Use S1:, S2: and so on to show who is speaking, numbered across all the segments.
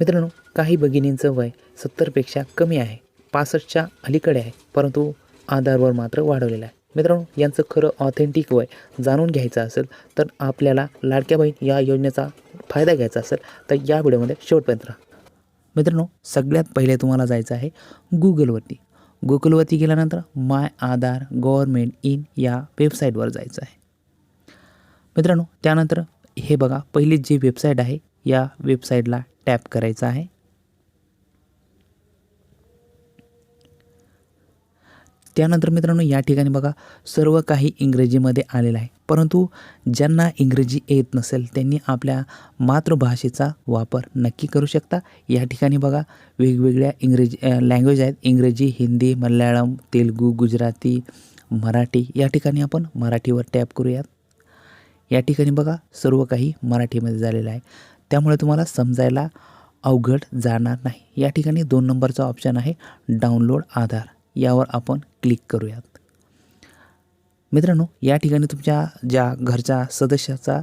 S1: मित्रांनो काही भगिनींचं वय सत्तरपेक्षा कमी आहे. पासष्टच्या अलीकडे आहे परंतु आधारवर मात्र वाढवलेलं आहे. मित्रांनो यांचं खरं ऑथेंटिक वय जाणून घ्यायचं असेल तर आपल्याला लाडक्या बहीण या योजनेचा फायदा घ्यायचा असेल तर या व्हिडिओमध्ये शेवटपर्यंत राहा. मित्रांनो सगळ्यात पहिले तुम्हाला जायचं आहे गुगलवरती. गुगलवरती गेल्यानंतर माय आधार गव्हर्मेंट इन या वेबसाईटवर जायचं आहे. मित्रांनो त्यानंतर हे बघा पहिली जी वेबसाईट आहे या वेबसाईटला टॅप करायचं आहे. त्यानंतर मित्रांनो या ठिकाणी बघा सर्व काही इंग्रजीमध्ये आलेलं आहे. परंतु ज्यांना इंग्रजी येत नसेल त्यांनी आपल्या मातृभाषेचा वापर नक्की करू शकता. या ठिकाणी बघा वेगवेगळ्या इंग्रजी लँग्वेज आहेत. इंग्रजी हिंदी मल्याळम तेलगू गुजराती मराठी या ठिकाणी आपण मराठीवर टॅप करूयात. या ठिकाणी बघा सर्व काही मराठीमध्ये झालेलं आहे. त्यामुळे तुम्हाला समजायला अवघड जाणार नाही. या ठिकाणी दोन नंबरचा ऑप्शन आहे डाउनलोड आधार. यावर आपण क्लिक करूयात. मित्रांनो या ठिकाणी तुमच्या ज्या घरच्या सदस्याचा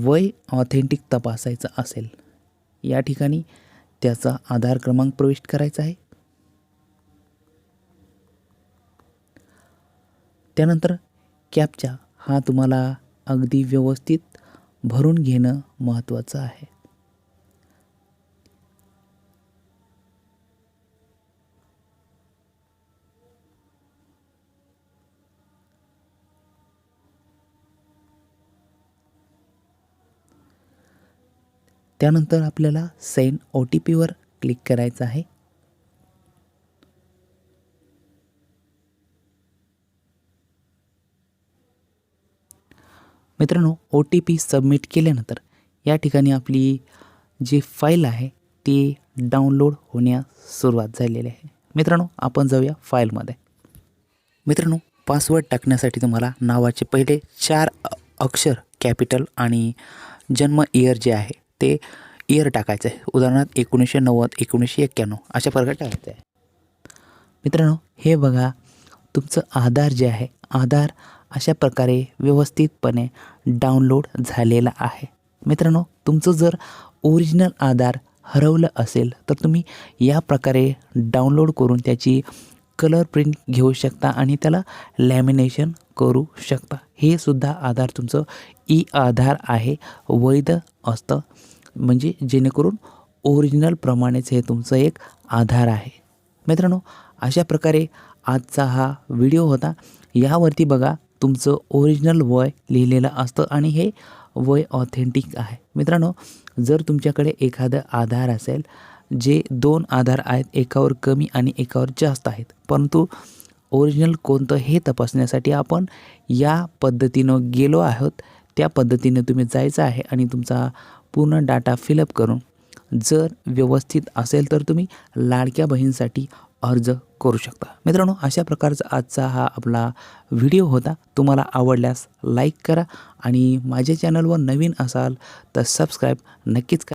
S1: वय ऑथेंटिक तपासायचं असेल या ठिकाणी त्याचा आधार क्रमांक प्रविष्ट करायचा आहे. त्यानंतर कॅपचा हा तुम्हाला अगदी व्यवस्थित भरून घेणं महत्त्वाचं आहे. त्यानंतर आपल्याला सेन ओ टी पीवर क्लिक करायचं आहे. मित्रांनो ओ टी पी सबमिट केल्यानंतर या ठिकाणी आपली जी फाईल आहे ती डाउनलोड होण्यास सुरुवात झालेली आहे. मित्रांनो आपण जाऊया फाईलमध्ये मित्रांनो पासवर्ड टाकण्यासाठी तुम्हाला नावाचे पहिले चार अक्षर कॅपिटल आणि जन्म इयर जे आहे ते इयर टाकायचं आहे. उदाहरणार्थ एकोणीसशे नव्वद एकोणीसशे एक्क्याण्णव अशा प्रकारे टाकायचं आहे. मित्रांनो हे बघा तुमचं आधार जे आहे आधार अशा प्रकारे व्यवस्थितपणे डाउनलोड झालेला आहे. मित्रांनो तुमचं जर ओरिजिनल आधार हरवलं असेल तर तुम्ही या प्रकारे डाउनलोड करून त्याची कलर प्रिंट घेऊ शकता आणि त्याला लॅमिनेशन करू शकता. हे सुद्धा आधार तुमचं ई आधार आहे वैध असतं म्हणजे जेणेकरून ओरिजिनलप्रमाणेच हे तुमचं एक आधार आहे. मित्रांनो अशा प्रकारे आजचा हा व्हिडिओ होता. यावरती बघा तुमचं ओरिजिनल वय लिहिलेलं असतं आणि हे वय ऑथेंटिक आहे. मित्रांनो जर तुमच्याकडे एखादं आधार असेल जे दोन आधार आहेत एकावर कमी आणि एकावर जास्त आहेत परंतु ओरिजिनल कोणतं हे तपासण्यासाठी आपण या पद्धतीनं गेलो आहोत त्या पद्धतीने तुम्ही जायचं आहे आणि तुमचा पूर्ण डाटा फिलअप करून जर व्यवस्थित असेल तर तुम्ही लाडक्या बहीणसाठी अर्ज करू शकता. मित्रांनो अशा प्रकारचा आजचा हा आपला व्हिडिओ होता. तुम्हाला आवडल्यास लाईक करा आणि माझ्या चॅनलवर नवीन असाल तर सबस्क्राईब नक्कीच करा.